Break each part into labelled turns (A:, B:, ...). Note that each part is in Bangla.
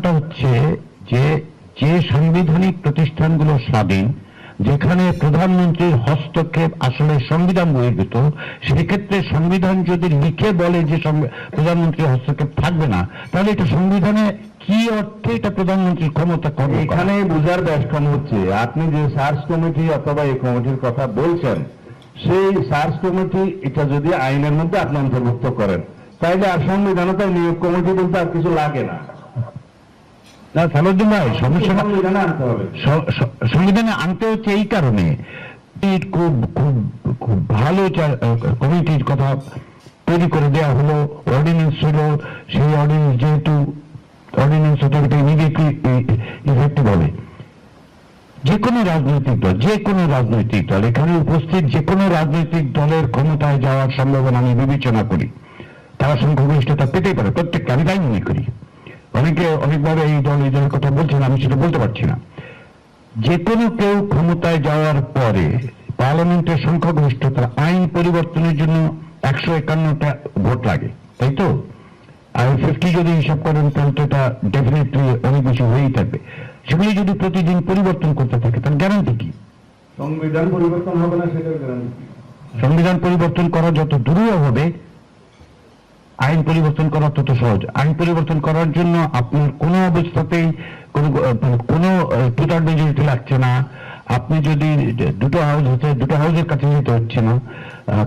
A: একটা হচ্ছে যে যে সাংবিধানিক প্রতিষ্ঠানগুলো স্বাধীন, যেখানে প্রধানমন্ত্রীর হস্তক্ষেপ আসলে সংবিধান বহির্ভূত, সেক্ষেত্রে সংবিধান যদি লিখে বলে যে প্রধানমন্ত্রীর হস্তক্ষেপ থাকবে না, তাহলে এটা সংবিধানে কি অর্থে এটা প্রধানমন্ত্রীর ক্ষমতা কবে
B: এখানে বোঝার ব্যাখ্যান হচ্ছে, আপনি যে সার্চ কমিটি অথবা এই কমিটির কথা বলছেন, সেই সার্চ কমিটি এটা যদি আইনের মধ্যে আপনি অন্তর্ভুক্ত করেন, তাইলে আর সংবিধানে তাই নিয়োগ কমিটি বলতে আর কিছু লাগে না।
A: না সালুদ্দিন ভাই সমস্যা
B: সংবিধানে আনতে
A: হচ্ছে এই কারণে। খুব খুব খুব ভালো কমিটির কথা তৈরি করে দেওয়া হলো অর্ডিন্যান্স হলো সেই অর্ডিন্যান্স যেহেতু অর্ডিন্যান্স অথরিটি ইমিডিয়েটলি ইফেক্টিভ হবে। যে কোনো রাজনৈতিক দল যে কোনো রাজনৈতিক দল এখানে উপস্থিত যে কোনো রাজনৈতিক দলের ক্ষমতায় যাওয়ার সম্ভাবনা আমি বিবেচনা করি। তারা সংখ্যাগরিষ্ঠতা পেতেই পারে প্রত্যেকটা আমি তাই মনে করি। অনেকে অনেকভাবে এই দল এই দলের কথা বলছেন আমি সেটা বলতে পারছি না। যে কোনো কেউ ক্ষমতায় যাওয়ার পরে পার্লামেন্টের সংখ্যাগরিষ্ঠতা আইন পরিবর্তনের জন্য একশো একান্নটা ভোট লাগে তাই তো? আর ফিফটি যদি হিসাব করেন তাহলে তো এটা ডেফিনেটলি অনেক বেশি হয়েই থাকবে। সেগুলি যদি প্রতিদিন পরিবর্তন করতে থাকে তার গ্যারান্টি কি?
B: সংবিধান পরিবর্তন হবে না সেটার গ্যারান্টি
A: সংবিধান পরিবর্তন করা যত দূরীয় হবে আইন পরিবর্তন করা তত সহজ। আইন পরিবর্তন করার জন্য আপনার কোনো অবস্থাতেই কোনো মানে টুটার মেজরিটি লাগছে না। আপনি যদি দুটো হাউস হচ্ছে, দুটো হাউসের কাছে যেতে হচ্ছে না।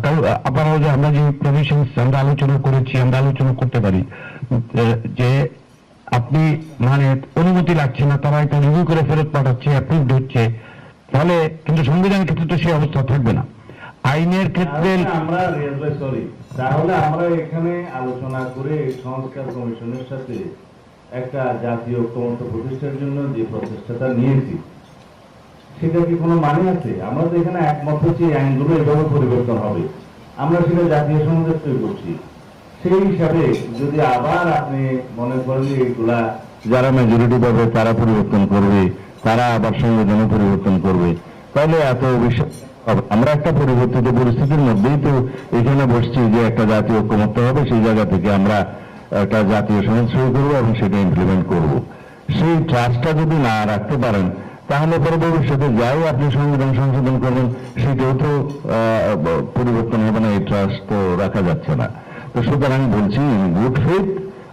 A: কারণ আপার হাউসে আমরা যে প্রভিশনস আমরা আলোচনা করেছি, আমরা আলোচনা করতে পারি। যে আপনি মানে অনুমতি লাগছে না, তারা এটা রিভিউ করে ফেরত পাঠাচ্ছে অ্যাপ্রুভড হচ্ছে ফলে কিন্তু সংবিধানের ক্ষেত্রে তো সেই অবস্থা থাকবে না। আইনের ক্ষেত্রে
B: আমরা সরি তাহলে আমরা এখানে আলোচনা করে সংস্কার কমিশনের সাথে একটা জাতীয় ঐক্যমত্য প্রতিষ্ঠার জন্য যে প্রচেষ্টাটা নিয়েছি, সেটা কি কোনো মানে আছে? আমরা তো এখানে একমত হচ্ছি আইনগুলো এভাবে পরিবর্তন হবে। আমরা সেটা জাতীয় সমাজের তৈরি করছি। সেই হিসাবে যদি আবার আপনি মনে করেন এইগুলা যারা মেজরিটি পাবে তারা পরিবর্তন করবে, তারা আবার সংবিধানও পরিবর্তন করবে, তাহলে এত বিষয় আমরা একটা পরিবর্তিত পরিস্থিতির মধ্যেই তো এখানে বসছি যে একটা জাতীয় ঐক্যমত্য হবে, সেই জায়গা থেকে আমরা একটা জাতীয় সমাজ শুরু করব এবং সেটা ইমপ্লিমেন্ট করব। সেই ট্রাস্টটা যদি না রাখতে পারেন, তাহলে পরে ভবিষ্যতে যাই আপনি সংবিধান সংশোধন করবেন, সেটাও তো পরিবর্তন হবে না, এই ট্রাস্ট তো রাখা যাচ্ছে না। তো সুতরাং বলছি গুড ফেথ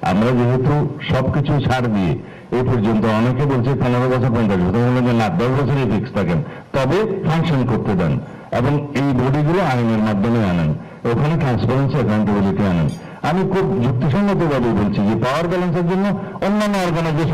B: আমরা যেহেতু সবকিছু ছাড় দিয়ে এই পর্যন্ত অনেকে বলছে পনেরো বছর, পঞ্চাশ বছর না দশ বছরই ফিক্স থাকেন। তবে ফাংশন করতে দেন এবং এই বডিগুলো আইনের মাধ্যমে আনেন। ওখানে ট্রান্সপারেন্সি অ্যাকাউন্টেবিলিটি আনেন। আমি খুব যুক্তিসঙ্গতভাবে বলছি যে পাওয়ার ব্যালেন্সের জন্য অন্যান্য অর্গানাইজেশন